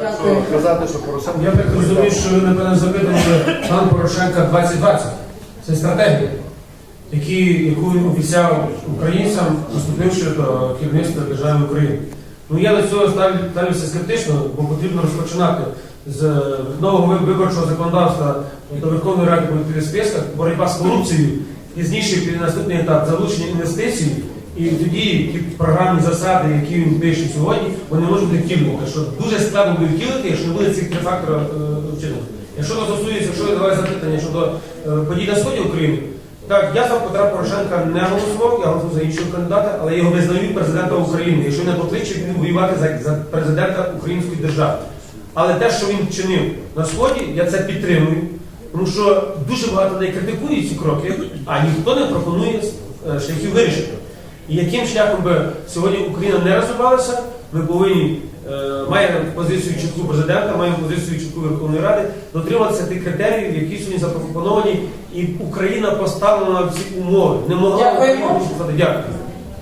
Дякую. що казати, що Порошенко... Я так розумію, що ви напевно запитували план Порошенка 2020. Це стратегія, які, яку він обіцяв українцям, поступивши до керівництва держави України. Ну я до цього ставлю- ставлюся скептично, бо потрібно розпочинати з нового виборчого законодавства до Верховної Ради по списках, боротьба з корупцією, пізніше під наступний етап залучення інвестицій. І тоді ті програмні засади, які він пише сьогодні, вони можуть бути втілювати. Що дуже складно буде втілити, якщо не буде цих три фактора е, вчинити. Якщо то стосується, якщо я давай запитання щодо е, подій на сході України, так я за Петра Порошенка не голосував, я голосував за іншого кандидата, але його визнаю президента України. Якщо не покличе, він воювати за, президента української держави. Але те, що він вчинив на сході, я це підтримую, тому що дуже багато не критикують ці кроки, а ніхто не пропонує е, шляхів вирішити. І яким шляхом би сьогодні Україна не розвивалася, ми повинні е, маємо позицію чітку президента, маємо позицію чітку Верховної Ради, дотриматися тих критеріїв, які сьогодні запропоновані, і Україна поставлена на всі умови. Не могла Дякую. Дякую.